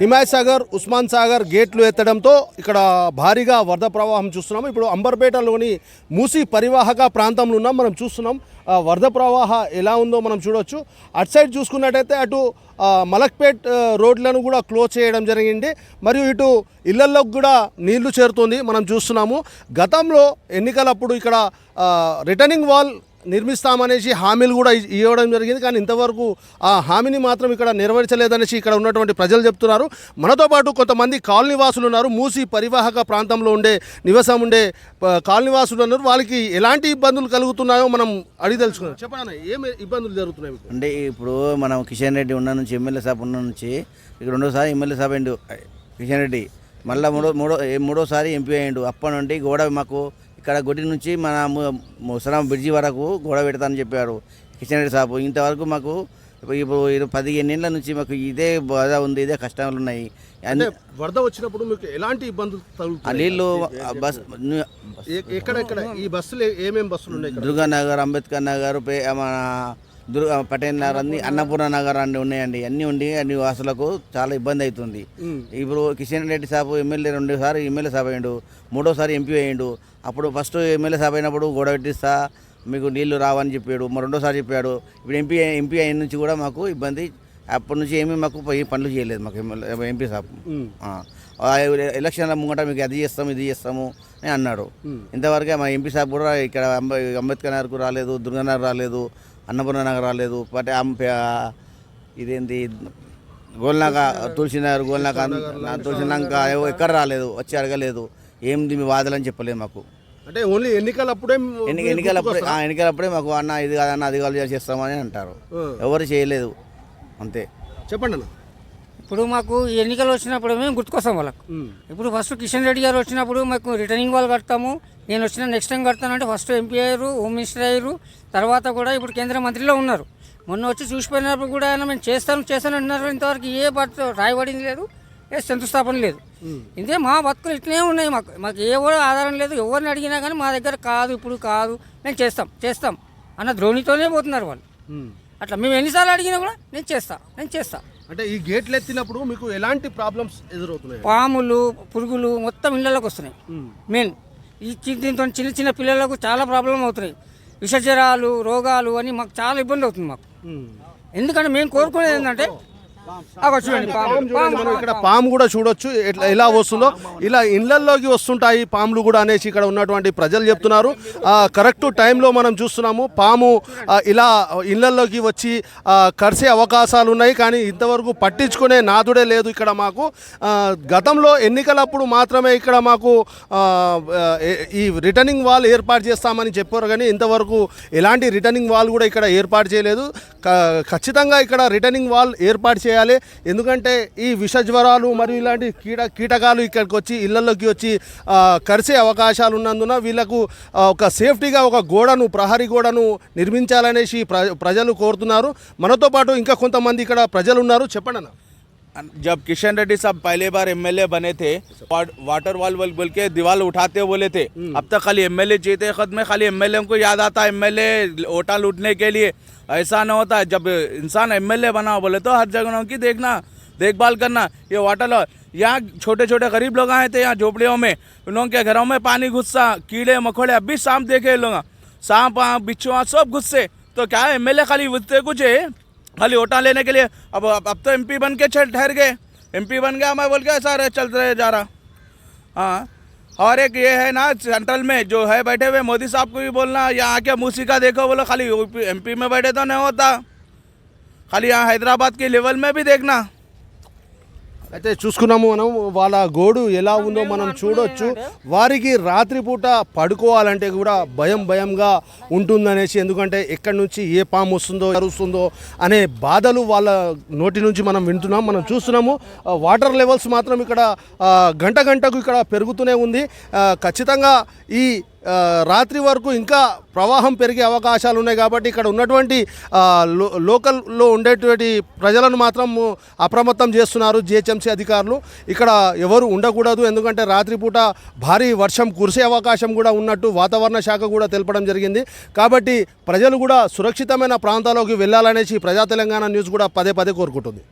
హిమాయత్ సాగర్ ఉస్మాన్ సాగర్ గేట్లు ఎత్తడంతో ఇక్కడ భారీగా వరద ప్రవాహం చూస్తున్నాము. ఇప్పుడు అంబర్పేటలోని మూసి పరివాహక ప్రాంతంలో ఉన్నాం. మనం చూస్తున్నాం వరద ప్రవాహ ఎలా ఉందో మనం చూడొచ్చు. అటు సైడ్ చూసుకున్నట్టయితే అటు మలక్పేట్ రోడ్లను కూడా క్లోజ్ చేయడం జరిగింది. మరియు ఇటు ఇళ్ళలోకి కూడా నీళ్ళు చేరుతుంది మనం చూస్తున్నాము. గతంలో ఎన్నికలప్పుడు ఇక్కడ రిటర్నింగ్ వాల్ నిర్మిస్తామనేసి హామీలు కూడా ఇవ్వడం జరిగింది. కానీ ఇంతవరకు ఆ హామీని మాత్రం ఇక్కడ నెరవేర్చలేదనేసి ఇక్కడ ఉన్నటువంటి ప్రజలు చెప్తున్నారు. మనతో పాటు కొంతమంది కాలనీ వాసులు ఉన్నారు. మూసి పరివాహక ప్రాంతంలో ఉండే నివాసం ఉండే ప- కాలనీ వాసులు ఉన్నారు. వాళ్ళకి ఎలాంటి ఇబ్బందులు కలుగుతున్నాయో మనం అడిగి తెలుసుకున్నాం చెప్పండి ఏమి ఇబ్బందులు జరుగుతున్నాయి అంటే ఇప్పుడు మనం కిషన్ రెడ్డి ఉన్న నుంచి ఎమ్మెల్యే సాబ్ ఉన్న నుంచి ఇక్కడ రెండోసారి ఎమ్మెల్యే సాబ్ అయిండు. కిషన్ రెడ్డి. మళ్ళీ మూడో మూడో మూడోసారి ఎంపీ అయ్యిండు. అప్పటి నుండి గోడ మాకు ఇక్కడ గుడి నుంచి మన ముసలాం బ్రిడ్జి వరకు గోడ పెడతానని చెప్పారు కిషన్ రెడ్డి సాబ్. ఇంతవరకు మాకు ఇప్పుడు పదిహేను ఏళ్ళ నుంచి మాకు ఇదే బాధ ఉంది ఇదే కష్టాలు ఉన్నాయి. వరద వచ్చినప్పుడు మీకు ఎలాంటి ఇబ్బందులు నీళ్ళు బస్ ఎక్కడెక్కడ ఈ బస్సులు ఏ- ఏమేం బస్సులు ఉన్నాయి ఇక్కడ? దుర్గా నగర్ అంబేద్కర్ నగర్ పే మన దుర్గా పటేల్ నగర్ అన్ని అన్నపూర్ణ నగర్ అన్ని ఉన్నాయండి. అన్నీ ఉండి అన్ని వాసులకు చాలా ఇబ్బంది అవుతుంది. ఇప్పుడు కిషన్ రెడ్డి సాబు ఎమ్మెల్యే రెండుసారి ఎమ్మెల్యే సాబ్ అయ్యిండు మూడోసారి ఎంపీ అయ్యిండు. అప్పుడు ఫస్ట్ ఎమ్మెల్యే సాబ్ అయినప్పుడు గొడవ పెట్టిస్తా మీకు నీళ్ళు రావని చెప్పాడు. మరి రెండోసారి చెప్పాడు. ఇప్పుడు ఎంపీ ఎంపీ అయిన నుంచి కూడా మాకు ఇబ్బంది. అప్పటి నుంచి ఏమీ మాకు పనులు చేయలేదు మాకు ఎమ్మెల్యే ఎంపీ సాబ్. ఎలక్షన్ల ముంగట మీకు అది చేస్తాము ఇది చేస్తాము అని అన్నాడు. ఇంతవరకే మా ఎంపీ సాబ్ కూడా ఇక్కడ అంబ అంబేద్కర్ నగర్కు రాలేదు దుర్గానగర్ రాలేదు. అన్నపూర్ణ నగర్ రాలేదు పటే ఇదేంటి గోల్నాక తులసినగర్ గోల్నాక తులసినాక ఎక్కడ రాలేదు వచ్చి అడగలేదు ఏంది మీ వాదలని చెప్పలేదు మాకు. అంటే ఓన్లీ ఎన్నికలప్పుడే ఎన్ని ఎన్నికలప్పుడే ఆ, ఎన్నికలప్పుడే మాకు అన్న ఇది కాదన్న అది కాదు చేస్తామని అంటారు. ఎవరు చేయలేదు అంతే. చెప్పండి అన్న ఇప్పుడు మాకు ఈ ఎన్నికలు వచ్చినప్పుడు మేము గుర్తుకొస్తాం వాళ్ళకు. ఇప్పుడు ఫస్ట్ కిషన్ రెడ్డి గారు వచ్చినప్పుడు మాకు రిటర్నింగ్ వాళ్ళు కడతాము. నేను వచ్చిన నెక్స్ట్ టైం కడతానంటే ఫస్ట్ ఎంపీ అయ్యారు హోమ్ మినిస్టర్ అయ్యారు. తర్వాత కూడా ఇప్పుడు కేంద్ర మంత్రిలో ఉన్నారు. మొన్న వచ్చి చూసిపోయినప్పుడు కూడా ఆయన మేము చేస్తాను చేస్తాను అంటున్నారు. ఇంతవరకు ఏ బర్త్ రాయబడింది లేదు ఏ శంకుస్థాపన లేదు. ఇదే మా బతుకులు ఇట్లనే ఉన్నాయి మాకు. మాకు ఏ కూడా ఆధారం లేదు. ఎవరిని అడిగినా కానీ మా దగ్గర కాదు ఇప్పుడు కాదు. మేము చేస్తాం చేస్తాం అన్న ద్రోణితోనే పోతున్నారు వాళ్ళు. అట్లా మేము ఎన్నిసార్లు అడిగినా కూడా నేను చేస్తా నేను చేస్తా. అంటే ఈ గేట్లు ఎత్తినప్పుడు మీకు ఎలాంటి ప్రాబ్లమ్స్ ఎదురవుతున్నాయి? పాములు పురుగులు మొత్తం ఇళ్ళలోకి వస్తున్నాయి. మెయిన్ ఈ చి- దీంతో చిన్న చిన్న పిల్లలకు చాలా ప్రాబ్లం అవుతున్నాయి. విషజ్వరాలు రోగాలు అని మాకు చాలా ఇబ్బంది అవుతుంది మాకు. ఉమ్. ఎందుకంటే మేము కోరుకునేది ఏంటంటే ఇక్కడ పాము. కూడా చూడొచ్చు. ఎట్లా ఎలా వస్తుందో. ఇలా ఇళ్ళల్లోకి వస్తుంటాయి పాములు కూడా అనేసి ఇక్కడ ఉన్నటువంటి ప్రజలు చెప్తున్నారు. కరెక్ట్ టైంలో మనం చూస్తున్నాము. పాము ఇలా ఇళ్ళల్లోకి వచ్చి కరిసే అవకాశాలు ఉన్నాయి. కానీ ఇంతవరకు పట్టించుకునే నాదుడే లేదు ఇక్కడ మాకు. గతంలో ఎన్నికలప్పుడు మాత్రమే ఇక్కడ మాకు ఈ రిటర్నింగ్ వాల్ ఏర్పాటు చేస్తామని చెప్పారు. కానీ ఇంతవరకు ఎలాంటి రిటర్నింగ్ వాల్ కూడా ఇక్కడ ఏర్పాటు చేయలేదు. ఖచ్చితంగా ఇక్కడ రిటర్నింగ్ వాల్ ఏర్పాటు చేయాలి ఎందుకంటే ఈ విష జ్వరాలు మరియు ఇలాంటి కీట కీటకాలు ఇక్కడికి వచ్చి ఇళ్ళలోకి వచ్చి కరిసే అవకాశాలు ఉన్నందున వీళ్ళకు ఒక సేఫ్టీగా ఒక గోడను ప్రహరీ గోడను నిర్మించాలనేసి ప్ర ప్రజలు కోరుతున్నారు. మనతో పాటు ఇంకా కొంతమంది ఇక్కడ ప్రజలు ఉన్నారు. చెప్పండి అన్న जब किशन रेड्डी साहब पहले बार एमएलए बने थे वाटर वॉल बोल बोल के दीवार उठाते बोले थे अब तक खाली एमएलए जीते खत में खाली एमएलए को याद आता है एमएलए ओटा लूटने के लिए। ऐसा ना होता है जब इंसान एमएलए बना बोले तो हर जगह की देखना देखभाल करना ये वाटर लॉ- यहाँ छोटे छोटे गरीब लोग आए थे यहाँ झोपड़ियों में उन लोगों के घरों में पानी घुसा कीड़े मकोड़े अभी सांप देखे लोग। सांप आ, बिच्छू आ, सब गुस्से तो क्या एम एमएलए खाली कुछ है? खाली वोटा लेने के लिए। अब अब, अब तो एमपी बन के ठहर गए। एम पी बन गया मैं बोल के सर चल रहे जा रहा। हाँ। और एक ये है ना सेंट्रल में जो है बैठे हुए मोदी साहब को भी बोलना यहाँ आके मूसी का देखो बोलो खाली एमपी में बैठे तो नहीं होता। खाली यहाँ हैदराबाद के लेवल में भी देखना। అయితే చూసుకున్నాము మనం వాళ్ళ గోడు ఎలా ఉందో మనం చూడొచ్చు. వారికి రాత్రిపూట పడుకోవాలంటే కూడా భయం భయంగా ఉంటుందనేసి ఎందుకంటే ఎక్కడి నుంచి ఏ పాము వస్తుందో అరుస్తుందో అనే బాధలు వాళ్ళ నోటి నుంచి మనం వింటున్నాం మనం చూస్తున్నాము. వాటర్ లెవెల్స్ మాత్రం ఇక్కడ గంట గంటకు ఇక్కడ పెరుగుతూనే ఉంది. ఖచ్చితంగా ఈ రాత్రి వరకు ఇంకా ప్రవాహం పెరిగే అవకాశాలు ఉన్నాయి కాబట్టి ఇక్కడ ఉన్నటువంటి లో లోకల్లో ఉండేటువంటి ప్రజలను మాత్రం అప్రమత్తం చేస్తున్నారు జిహెచ్ఎంసీ అధికారులు. ఇక్కడ ఎవరు ఉండకూడదు ఎందుకంటే రాత్రిపూట భారీ వర్షం కురిసే అవకాశం కూడా ఉన్నట్టు వాతావరణ శాఖ కూడా తెలపడం జరిగింది. కాబట్టి ప్రజలు కూడా సురక్షితమైన ప్రాంతాల్లోకి వెళ్ళాలనేసి ప్రజా తెలంగాణ న్యూస్ కూడా పదే పదే కోరుకుంటుంది.